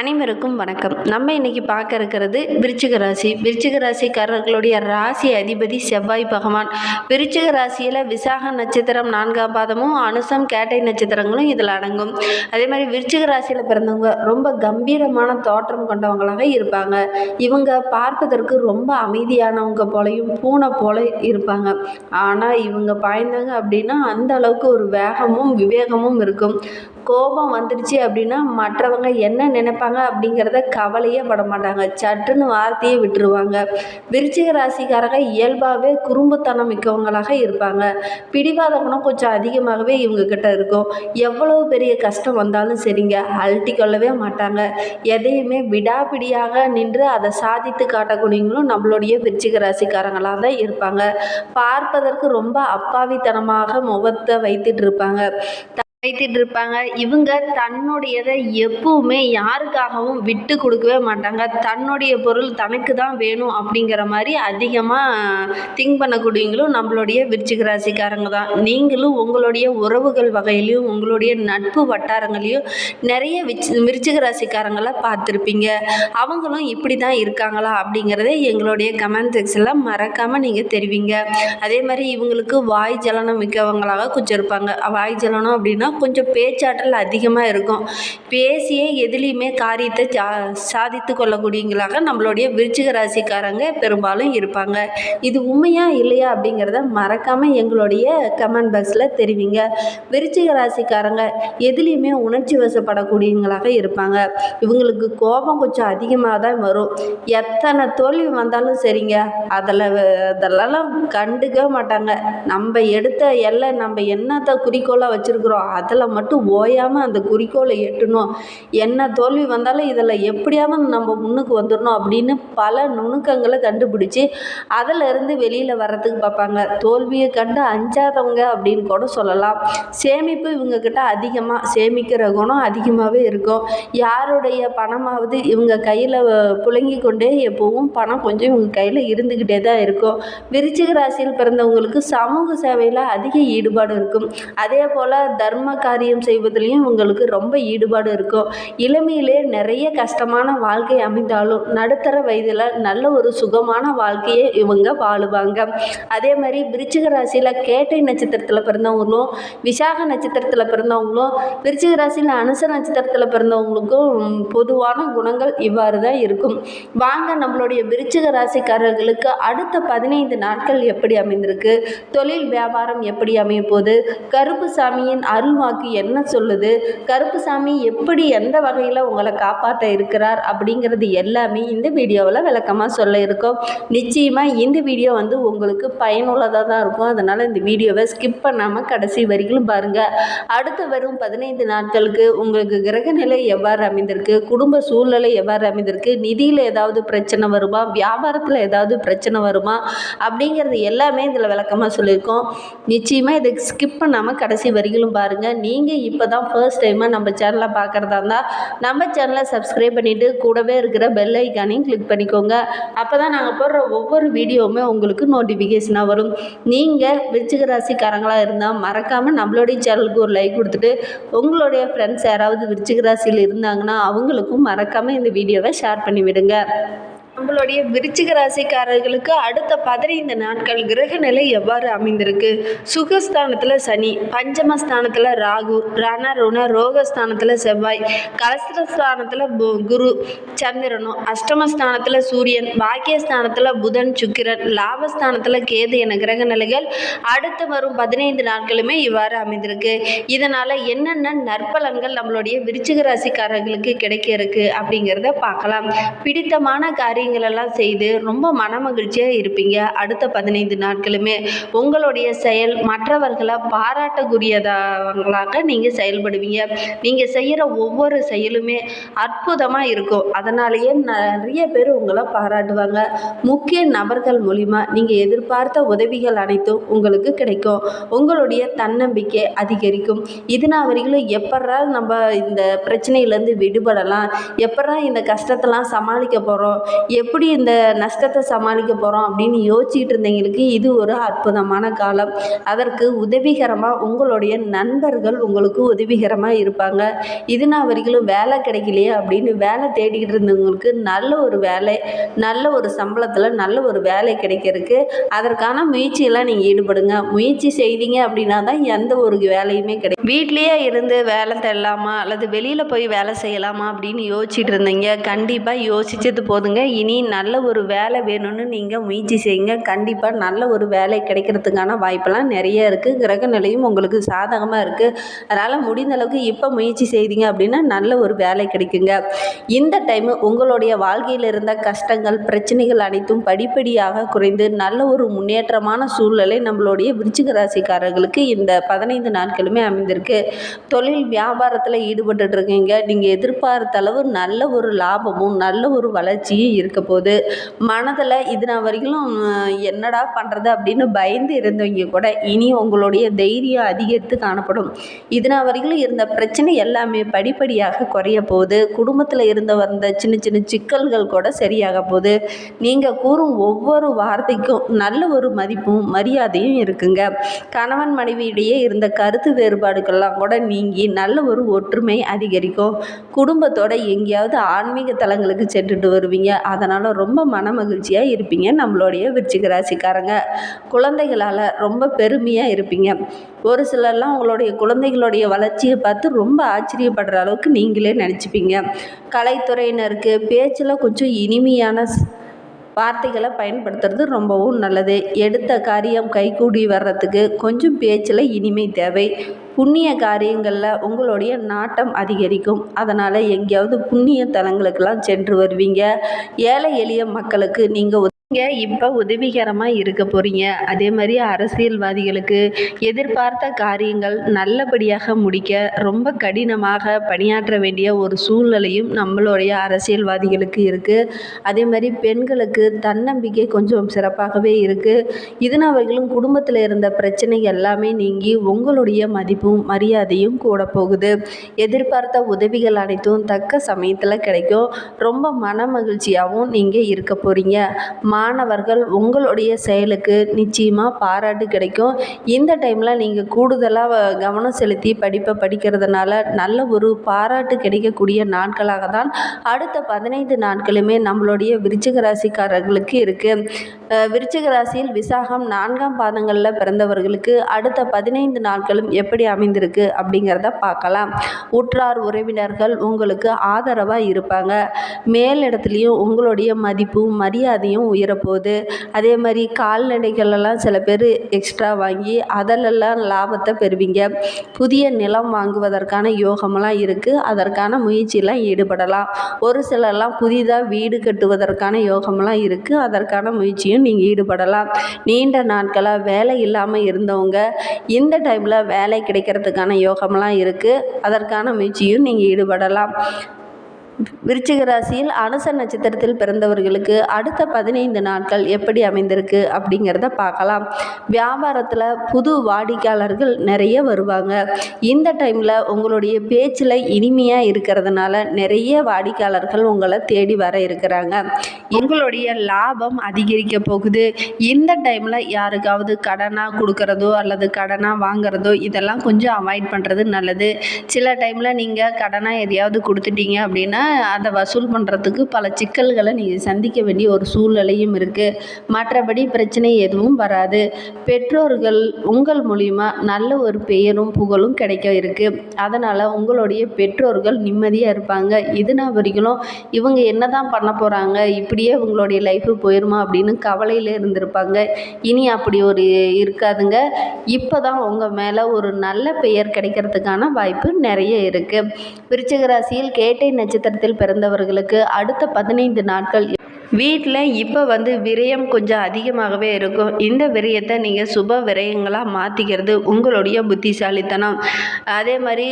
அனைவருக்கும் வணக்கம். நம்ம இன்னைக்கு பார்க்க இருக்கிறது விருச்சிக ராசி. விருச்சிக ராசிக்காரர்களுடைய ராசி அதிபதி செவ்வாய் பகவான். விருச்சிக ராசியில் விசாக நட்சத்திரம் நான்காம் பாதமும் அனுசம் கேட்டை நட்சத்திரங்களும் இதில் அடங்கும். அதே மாதிரி விருச்சிக ராசியில் பிறந்தவங்க ரொம்ப கம்பீரமான தோற்றம் கொண்டவங்களாக இருப்பாங்க. இவங்க பார்ப்பதற்கு ரொம்ப அமைதியானவங்க போலையும் பூனை போல இருப்பாங்க. ஆனால் இவங்க பாய்ந்தாங்க அப்படின்னா அந்த அளவுக்கு ஒரு வேகமும் விவேகமும் இருக்கும். கோபம் வந்துடுச்சு அப்படின்னா மற்றவங்க என்ன நினைப்பாங்க அப்படிங்கிறத கவலையே பட மாட்டாங்க. சட்டுன்னு வார்த்தையே விட்டுருவாங்க. விருச்சிக ராசிக்காரங்க இயல்பாகவே குறும்புத்தனம் மிக்கவங்களாக இருப்பாங்க. பிடிவாத குணம் கொஞ்சம் அதிகமாகவே இவங்கக்கிட்ட இருக்கும். எவ்வளவு பெரிய கஷ்டம் வந்தாலும் சரிங்க. அழட்டி கொள்ளவே மாட்டாங்க. எதையுமே விடாபிடியாக நின்று அதை சாதித்து காட்டக்கூடியவங்களும் நம்மளுடைய விருச்சிக ராசிக்காரங்களாக தான் இருப்பாங்க. பார்ப்பதற்கு ரொம்ப அப்பாவித்தனமாக முகத்தை வைத்துட்டு இருப்பாங்க வைத்துட்டு இருப்பாங்க. இவங்க தன்னுடையதை எப்பவுமே யாருக்காகவும் விட்டு கொடுக்கவே மாட்டாங்க. தன்னுடைய பொருள் தனக்கு தான் வேணும் அப்படிங்கிற மாதிரி அதிகமாக திங்க் பண்ணக்கூடியவங்களும் நம்மளுடைய விருச்சிக ராசிக்காரங்க தான். நீங்களும் உங்களுடைய உறவுகள் வகையிலையும் உங்களுடைய நட்பு வட்டாரங்களையும் நிறைய விச் விருச்சிக ராசிக்காரங்களை பார்த்துருப்பீங்க. அவங்களும் இப்படி தான் இருக்காங்களா அப்படிங்கிறத எங்களுடைய கமெண்ட் செக்ஷனில் மறக்காமல் நீங்கள் தெரிவிங்க. அதே மாதிரி இவங்களுக்கு வாய் ஜலனம் மிக்கவங்களாக குச்சிருப்பாங்க. வாய் ஜலனம் அப்படின்னா கொஞ்சம் பேச்சாற்றல் அதிகமாக இருக்கும். பேசியே எதுலேயுமே காரியத்தை சா சாதித்து கொள்ளக்கூடியவங்களாக நம்மளுடைய விருச்சிக ராசிக்காரங்க பெரும்பாலும் இருப்பாங்க. இது உண்மையா இல்லையா அப்படிங்கிறத மறக்காமல் எங்களுடைய கமெண்ட் பாக்ஸில் தெரிவிங்க. விருச்சிக ராசிக்காரங்க எதுலேயுமே உணர்ச்சி வசப்படக்கூடியவங்களாக இருப்பாங்க. இவங்களுக்கு கோபம் கொஞ்சம் அதிகமாக தான் வரும். எத்தனை தோல்வி வந்தாலும் சரிங்க. அதில் அதெல்லாம் கண்டுக்க மாட்டாங்க. நம்ம எடுத்த எல்லை நம்ம என்னத்தை குறிக்கோளாக வச்சுருக்குறோம் அதில் மட்டும் ஓயாமல் அந்த குறிக்கோளை எட்டணும். என்ன தோல்வி வந்தாலும் இதில் எப்படியாவது நம்ம முன்னுக்கு வந்துடணும் அப்படின்னு பல நுணுக்கங்களை கண்டுபிடிச்சி அதில் இருந்து வெளியில் வர்றதுக்கு பார்ப்பாங்க. தோல்வியை கண்டு அஞ்சாதவங்க அப்படின்னு கூட சொல்லலாம். சேமிப்பு இவங்கக்கிட்ட அதிகமாக சேமிக்கிற குணம் அதிகமாகவே இருக்கும். யாருடைய பணமாவது இவங்க கையில் புழங்கி கொண்டே எப்போவும் பணம் கொஞ்சம் இவங்க கையில் இருந்துக்கிட்டே தான் இருக்கும். விருச்சிக ராசியில் பிறந்தவங்களுக்கு சமூக சேவையில் அதிக ஈடுபாடு இருக்கும். அதே போல் தர்ம காரியம் செய்வதிலையும் இவங்களுக்கு ரொம்ப ஈடுபாடு இருக்கும். இளமையிலே நிறைய கஷ்டமான வாழ்க்கை அமைந்தாலும் நடுத்தர வயதில் நல்ல ஒரு சுகமான வாழ்க்கையை இவங்க வாழுவாங்க. அதே மாதிரி விருச்சிக ராசியில் கேட்டை நட்சத்திரத்தில் பிறந்தவங்களும் விசாக நட்சத்திரத்தில் பிறந்தவங்களும் விருச்சிக ராசியில் அனுச நட்சத்திரத்தில் பிறந்தவங்களுக்கும் பொதுவான குணங்கள் இவ்வாறு தான் இருக்கும். வாங்க நம்மளுடைய விருச்சிக ராசிக்காரர்களுக்கு அடுத்த பதினைந்து நாட்கள் எப்படி அமைந்திருக்கு? தொழில் வியாபாரம் எப்படி அமைய போது கருப்பு சாமியின் வாக்கு என்ன சொல்லுது? கருப்புசாமி எப்படி எந்த வகையில் உங்களை காப்பாற்ற இருக்கிறார் அப்படிங்கிறது எல்லாமே இந்த வீடியோவில் விளக்கமாக சொல்ல இருக்கோம். நிச்சயமாக இந்த வீடியோ வந்து உங்களுக்கு பயனுள்ளதாக தான் இருக்கும். அதனால் இந்த வீடியோவை ஸ்கிப் பண்ணாமல் கடைசி வரைக்கும் பாருங்கள் அடுத்து வரும் பதினைந்து நாட்களுக்கு உங்களுக்கு கிரகநிலை எவ்வாறு அமைந்திருக்கு? குடும்ப சூழ்நிலை எவ்வாறு அமைந்திருக்கு? நிதியில் ஏதாவது பிரச்சனை வருமா? வியாபாரத்தில் ஏதாவது பிரச்சனை வருமா? அப்படிங்கிறது எல்லாமே இதில் விளக்கமாக சொல்லியிருக்கோம். நிச்சயமாக இதை ஸ்கிப் பண்ணாமல் கடைசி வரைக்கும் பாருங்கள் நீங்கள் இப்போ தான் ஃபர்ஸ்ட் டைமாக நம்ம சேனலை பார்க்குறதா இருந்தால் நம்ம சேனலை சப்ஸ்கிரைப் பண்ணிவிட்டு கூடவே இருக்கிற பெல் ஐக்கானையும் கிளிக் பண்ணிக்கோங்க. அப்போ தான் நாங்கள் போடுற ஒவ்வொரு வீடியோவுமே உங்களுக்கு நோட்டிஃபிகேஷனாக வரும். நீங்கள் விருச்சிக ராசிக்காரங்களாக இருந்தால் மறக்காமல் நம்மளுடைய சேனலுக்கு ஒரு லைக் கொடுத்துட்டு உங்களுடைய ஃப்ரெண்ட்ஸ் யாராவது விருச்சிக ராசியில் இருந்தாங்கன்னா அவங்களுக்கும் மறக்காமல் இந்த வீடியோவை ஷேர் பண்ணி விடுங்க நம்மளுடைய விருச்சிக ராசிக்காரர்களுக்கு அடுத்த பதினைந்து நாட்கள் கிரக நிலை எவ்வாறு அமைந்திருக்கு? சுகஸ்தானத்தில் சனி பஞ்சமஸ்தானத்தில் ராகு ரண ருண ரோகஸ்தானத்தில் செவ்வாய் கலஸ்திரஸ்தானத்தில் குரு சந்திரனும் அஷ்டமஸ்தானத்தில் சூரியன் பாக்கியஸ்தானத்தில் புதன் சுக்கிரன் லாபஸ்தானத்தில் கேது என கிரக நிலைகள் அடுத்து வரும் பதினைந்து நாட்களுமே இவ்வாறு அமைந்திருக்கு. இதனால் என்னென்ன நற்பலன்கள் நம்மளுடைய விருச்சிக ராசிக்காரர்களுக்கு கிடைக்க இருக்கு அப்படிங்கிறத பார்க்கலாம். பிடித்தமான காரியம் எல்லாம் செய்து ரொம்ப மன மகிழ்ச்சியாக இருப்பீங்க. அடுத்த பதினைந்து நாட்களுமே உங்களுடைய செயல் மற்றவர்களை பாராட்டக்கூடியதாக நீங்கள் செயல்படுவீங்க. நீங்கள் செய்கிற ஒவ்வொரு செயலுமே அற்புதமாக இருக்கும். அதனாலேயே நிறைய பேர் உங்களை பாராட்டுவாங்க. முக்கிய நபர்கள் மூலிமா நீங்கள் எதிர்பார்த்த உதவிகள் அனைத்தும் உங்களுக்கு கிடைக்கும். உங்களுடைய தன்னம்பிக்கை அதிகரிக்கும். இதுனா வரைக்கும் எப்படா நம்ம இந்த பிரச்சனையிலேருந்து விடுபடலாம்? எப்பட்றா இந்த கஷ்டத்தெல்லாம் சமாளிக்க போகிறோம் எப்படி இந்த நஷ்டத்தை சமாளிக்க போகிறோம் அப்படின்னு யோசிச்சுட்டு இருந்தவங்களுக்கு இது ஒரு அற்புதமான காலம். அதற்கு உதவிகரமாக உங்களுடைய நண்பர்கள் உங்களுக்கு உதவிகரமாக இருப்பாங்க. இது நான் வரைக்கும் வேலை கிடைக்கலையே அப்படின்னு வேலை தேடிக்கிட்டு இருந்தவங்களுக்கு நல்ல ஒரு வேலை நல்ல ஒரு சம்பளத்தில் நல்ல ஒரு வேலை கிடைக்கிறதுக்கு அதற்கான முயற்சியெல்லாம் நீங்கள் ஈடுபடுங்க. முயற்சி செய்தீங்க அப்படின்னா தான் எந்த ஒரு வேலையுமே கிடைக்கும் வீட்லேயே இருந்து வேலை தேடலாமா? அல்லது வெளியில் போய் வேலை செய்யலாமா? அப்படின்னு யோசிச்சுட்டு இருந்தீங்க. கண்டிப்பாக யோசிச்சது போதுங்க. இனி நல்ல ஒரு வேலை வேணும்னு நீங்கள் முயற்சி செய்யுங்க. கண்டிப்பாக நல்ல ஒரு வேலை கிடைக்கிறதுக்கான வாய்ப்பெல்லாம் நிறைய இருக்குது கிரக நிலையும் உங்களுக்கு சாதகமாக இருக்குது அதனால் முடிந்த அளவுக்கு இப்போ முயற்சி செய்தீங்க அப்படின்னா நல்ல ஒரு வேலை கிடைக்குங்க. இந்த டைமு உங்களுடைய வாழ்க்கையில் இருந்த கஷ்டங்கள் பிரச்சனைகள் அனைத்தும் படிப்படியாக குறைந்து நல்ல ஒரு முன்னேற்றமான சூழ்நிலை நம்மளுடைய விருச்சிக ராசிக்காரர்களுக்கு இந்த பதினைந்து நாட்களுமே அமைந்திருக்கு. தொழில் வியாபாரத்தில் ஈடுபட்டு இருக்கீங்க. நீங்கள் எதிர்பார்த்த அளவு நல்ல ஒரு லாபமும் நல்ல ஒரு வளர்ச்சியும் இருக்க. இருக்க போகுது மனதில் இது நான் வரைக்கும் என்னடா பண்ணுறது அப்படின்னு பயந்து இருந்தவங்க கூட இனி உங்களுடைய தைரியம் அதிகரித்து காணப்படும். இது நான் வரைக்கும் இருந்த பிரச்சனை எல்லாமே படிப்படியாக குறைய போகுது. குடும்பத்தில் இருந்த வந்த சின்ன சின்ன சிக்கல்கள் கூட சரியாக போகுது. நீங்கள் கூறும் ஒவ்வொரு வார்த்தைக்கும் நல்ல ஒரு மதிப்பும் மரியாதையும் இருக்குங்க. கணவன் மனைவியிடையே இருந்த கருத்து வேறுபாடுகள்லாம் கூட நீங்கி நல்ல ஒரு ஒற்றுமை அதிகரிக்கும். குடும்பத்தோட எங்கேயாவது ஆன்மீக தலங்களுக்கு சென்றுட்டு வருவீங்க. அதனால் ரொம்ப மன மகிழ்ச்சியாக இருப்பீங்க. நம்மளுடைய விருச்சிக ராசிக்காரங்க. குழந்தைகளால் ரொம்ப பெருமையாக இருப்பீங்க. ஒரு சிலர்லாம் உங்களுடைய குழந்தைகளுடைய வளர்ச்சியை பார்த்து ரொம்ப ஆச்சரியப்படுற அளவுக்கு நீங்களே நினச்சிப்பீங்க. கலைத்துறையினருக்கு பேச்சில் கொஞ்சம் இனிமையான வார்த்தைகளை பயன்படுத்துறது ரொம்பவும் நல்லது. எடுத்த காரியம் கைகூடி வர்றதுக்கு கொஞ்சம் பேச்சில் இனிமை தேவை. புண்ணிய காரியங்களில் உங்களுடைய நாட்டம் அதிகரிக்கும். அதனால் எங்கேயாவது புண்ணிய தலங்களுக்கெல்லாம் சென்று வருவீங்க. ஏழை எளிய மக்களுக்கு நீங்கள் நீங்கள் இப்போ உதவிகரமாக இருக்க போகிறீங்க அதே மாதிரி அரசியல்வாதிகளுக்கு எதிர்பார்த்த காரியங்கள் நல்லபடியாக முடிக்க ரொம்ப கடினமாக பணியாற்ற வேண்டிய ஒரு சூழ்நிலையும் நம்மளுடைய அரசியல்வாதிகளுக்கு இருக்குது அதே மாதிரி பெண்களுக்கு தன்னம்பிக்கை கொஞ்சம் சிறப்பாகவே இருக்குது இதனவர்களும் குடும்பத்தில் இருந்த பிரச்சனை எல்லாமே நீங்கி உங்களுடைய மதிப்பும் மரியாதையும் கூட போகுது. எதிர்பார்த்த உதவிகள் அனைத்தும் தக்க சமயத்தில் கிடைக்கும். ரொம்ப மன மகிழ்ச்சியாகவும் நீங்கள் இருக்க போகிறீங்க மாணவர்கள் உங்களுடைய செயலுக்கு நிச்சயமாக பாராட்டு கிடைக்கும். இந்த டைமில் நீங்கள் கூடுதலாக கவனம் செலுத்தி படிப்பை படிக்கிறதுனால நல்ல ஒரு பாராட்டு கிடைக்கக்கூடிய நாட்களாக தான் அடுத்த பதினைந்து நாட்களுமே நம்மளுடைய விருச்சிக ராசிக்காரர்களுக்கு இருக்குது விருச்சிக ராசியில் விசாகம் நான்காம் பாதங்களில் பிறந்தவர்களுக்கு அடுத்த பதினைந்து நாட்களும் எப்படி அமைந்திருக்கு அப்படிங்கிறத பார்க்கலாம். உற்றார் உறவினர்கள் உங்களுக்கு ஆதரவாக இருப்பாங்க. மேலிடத்துலையும் உங்களுடைய மதிப்பும் மரியாதையும் உயர் உயரப்போகுது அதே மாதிரி கால்நடைகளெல்லாம் சில பேர் எக்ஸ்ட்ரா வாங்கி அதிலெல்லாம் லாபத்தை பெறுவீங்க. புதிய நிலம் வாங்குவதற்கான யோகமெல்லாம் இருக்குது அதற்கான முயற்சியெலாம் ஈடுபடலாம். ஒரு சிலர்லாம் புதிதாக வீடு கட்டுவதற்கான யோகமெல்லாம் இருக்குது அதற்கான முயற்சியும் நீங்கள் ஈடுபடலாம். நீண்ட நாட்களாக வேலை இல்லாமல் இருந்தவங்க இந்த டைமில் வேலை கிடைக்கிறதுக்கான யோகமெல்லாம் இருக்குது அதற்கான முயற்சியும் நீங்கள் ஈடுபடலாம். விருச்சிக ராசியில் அனுச நட்சத்திரத்தில் பிறந்தவர்களுக்கு அடுத்த பதினைந்து நாட்கள் எப்படி அமைந்திருக்கு அப்படிங்கிறத பார்க்கலாம். வியாபாரத்தில் புது வாடிக்கையாளர்கள் நிறைய வருவாங்க. இந்த டைமில் உங்களுடைய பேச்சில் இனிமையாக இருக்கிறதுனால நிறைய வாடிக்கையாளர்கள் உங்களை தேடி வர இருக்கிறாங்க. உங்களுடைய லாபம் அதிகரிக்க போகுது. இந்த டைமில் யாருக்காவது கடனாக கொடுக்கறதோ அல்லது கடனாக வாங்குறதோ இதெல்லாம் கொஞ்சம் அவாய்ட் பண்ணுறது நல்லது. சில டைமில் நீங்கள் கடனாக எதையாவது கொடுத்துட்டீங்க அப்படின்னா அதை வசூல் பண்ணுறதுக்கு பல சிக்கல்களை நீங்கள் சந்திக்க வேண்டிய ஒரு சூழ்நிலையும் இருக்குது மற்றபடி பிரச்சனை எதுவும் வராது. பெற்றோர்கள் உங்கள் மூலிமா நல்ல ஒரு பெயரும் புகழும் கிடைக்க இருக்குது அதனால் உங்களுடைய பெற்றோர்கள் நிம்மதியாக இருப்பாங்க. இது நான் வரைக்கும் இவங்க என்ன தான் பண்ண போகிறாங்க இப்படியே உங்களுடைய லைஃபு போயிருமா? அப்படின்னு கவலையில் இருந்திருப்பாங்க. இனி அப்படி ஒரு இருக்காதுங்க. இப்போ தான் உங்கள் மேலே ஒரு நல்ல பெயர் கிடைக்கிறதுக்கான வாய்ப்பு நிறைய இருக்குது விருச்சிக ராசியில் கேட்டை நட்சத்திரத்தில் பிறந்தவர்களுக்கு அடுத்த பதினைந்து நாட்கள் வீட்டில் இப்போ வந்து விரயம் கொஞ்சம் அதிகமாகவே இருக்கும். இந்த விரயத்தை நீங்கள் சுப விரயங்களாக மாற்றிக்கிறது உங்களுடைய புத்திசாலித்தனம். அதே மாதிரி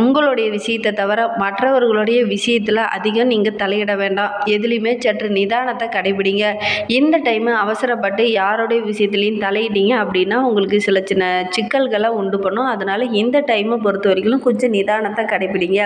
உங்களுடைய விஷயத்தை தவிர மற்றவர்களுடைய விஷயத்தில் அதிகம் நீங்கள் தலையிட வேண்டாம். எதுலேயுமே சற்று நிதானத்தை கடைபிடிங்க. இந்த டைமு அவசரப்பட்டு யாருடைய விஷயத்துலையும் தலையிட்டீங்க அப்படின்னா உங்களுக்கு சில சின்ன சிக்கல்களை உண்டு பண்ணும். அதனால் இந்த டைமை பொறுத்த வரைக்கும் கொஞ்சம் நிதானத்தை கடைபிடிங்க.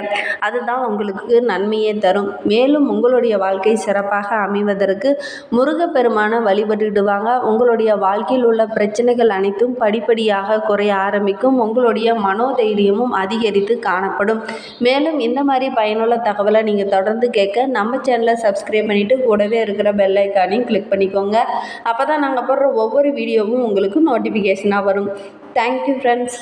அதுதான் உங்களுக்கு நன்மையை தரும். மேலும் உங்களுடைய வாழ்க்கை சிறப்பாக அமைவதற்கு முருகப்பெருமானை வழிபட்டுடுவாங்க. உங்களுடைய வாழ்க்கையில் உள்ள பிரச்சனைகள் அனைத்தும் படிப்படியாக குறைய ஆரம்பிக்கும். உங்களுடைய மனோதைரியமும் அதிகரித்து காணப்படும். மேலும் இந்த மாதிரி பயனுள்ள தகவலை நீங்கள் தொடர்ந்து கேட்க நம்ம சேனலை சப்ஸ்கிரைப் பண்ணிவிட்டு கூடவே இருக்கிற பெல் ஐக்கானையும் கிளிக் பண்ணிக்கோங்க. அப்போ தான் நாங்கள் போடுற ஒவ்வொரு வீடியோவும் உங்களுக்கு நோட்டிஃபிகேஷனாக வரும். Thank you friends